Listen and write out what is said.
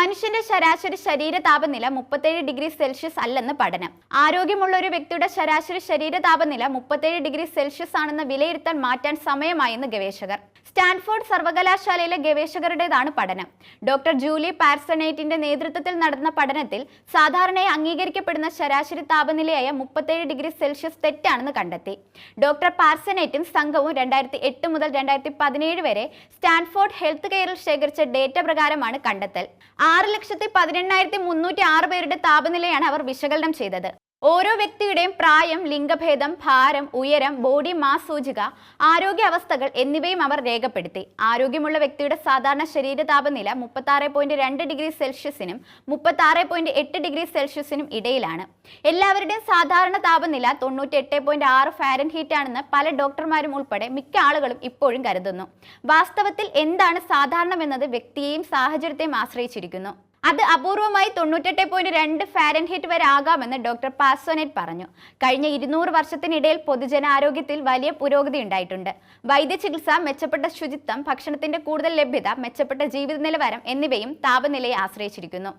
മനുഷ്യന്റെ ശരാശരി ശരീര താപനില മുപ്പത്തേഴ് ഡിഗ്രി സെൽഷ്യസ് അല്ലെന്ന് പഠനം. ആരോഗ്യമുള്ള ഒരു വ്യക്തിയുടെ ശരാശരി ശരീര താപനില മുപ്പത്തേഴ് ഡിഗ്രി സെൽഷ്യസ് ആണെന്ന് വിലയിരുത്താൻ മാറ്റാൻ സമയമായെന്ന് ഗവേഷകർ. സ്റ്റാൻഫോർഡ് സർവകലാശാലയിലെ ഗവേഷകരുടേതാണ് പഠനം. ഡോക്ടർ ജൂലി പാർസണേറ്റിന്റെ നേതൃത്വത്തിൽ നടന്ന പഠനത്തിൽ സാധാരണയായി അംഗീകരിക്കപ്പെടുന്ന ശരാശരി താപനിലയായ മുപ്പത്തേഴ് ഡിഗ്രി സെൽഷ്യസ് തെറ്റാണെന്ന് കണ്ടെത്തി. ഡോക്ടർ പാർസനേറ്റും സംഘവും രണ്ടായിരത്തി എട്ട് മുതൽ രണ്ടായിരത്തി പതിനേഴ് വരെ സ്റ്റാൻഫോർഡ് ഹെൽത്ത് കെയറിൽ ശേഖരിച്ച ഡേറ്റ പ്രകാരമാണ് കണ്ടെത്തൽ. ആറ് ലക്ഷത്തി പതിനെണ്ണായിരത്തി മുന്നൂറ്റി ആറ് പേരുടെ താപനിലയാണ് അവർ വിശകലനം ചെയ്തത്. ഓരോ വ്യക്തിയുടെയും പ്രായം ലിംഗഭേദം ഭാരം ഉയരം ബോഡി മാസ് സൂചിക ആരോഗ്യ അവസ്ഥകൾ എന്നിവയും അവർ രേഖപ്പെടുത്തി. ആരോഗ്യമുള്ള വ്യക്തിയുടെ സാധാരണ ശരീര താപനില മുപ്പത്താറ് പോയിന്റ് രണ്ട് ഡിഗ്രി സെൽഷ്യസിനും മുപ്പത്തി ആറ് പോയിന്റ് എട്ട് ഡിഗ്രി സെൽഷ്യസിനും ഇടയിലാണ്. എല്ലാവരുടെയും സാധാരണ താപനില തൊണ്ണൂറ്റി എട്ട് പോയിന്റ് ആറ് ഫാരൻ ഹീറ്റ് ആണെന്ന് പല ഡോക്ടർമാരും ഉൾപ്പെടെ മിക്ക ആളുകളും ഇപ്പോഴും കരുതുന്നു. വാസ്തവത്തിൽ എന്താണ് സാധാരണമെന്നത് വ്യക്തിയെയും സാഹചര്യത്തെയും ആശ്രയിച്ചിരിക്കുന്നു? അത് അപൂർവമായി തൊണ്ണൂറ്റെട്ട് പോയിന്റ് രണ്ട് ഫാരൻഹീറ്റ് വരെ ആകാമെന്ന് ഡോക്ടർ പാസോനെറ്റ് പറഞ്ഞു. കഴിഞ്ഞ ഇരുന്നൂറ് വർഷത്തിനിടയിൽ പൊതുജനാരോഗ്യത്തിൽ വലിയ പുരോഗതി ഉണ്ടായിട്ടുണ്ട്. വൈദ്യചികിത്സ മെച്ചപ്പെട്ട ശുചിത്വം ഭക്ഷണത്തിന്റെ കൂടുതൽ ലഭ്യത മെച്ചപ്പെട്ട ജീവിത നിലവാരം എന്നിവയും താപനിലയെ ആശ്രയിച്ചിരിക്കുന്നു.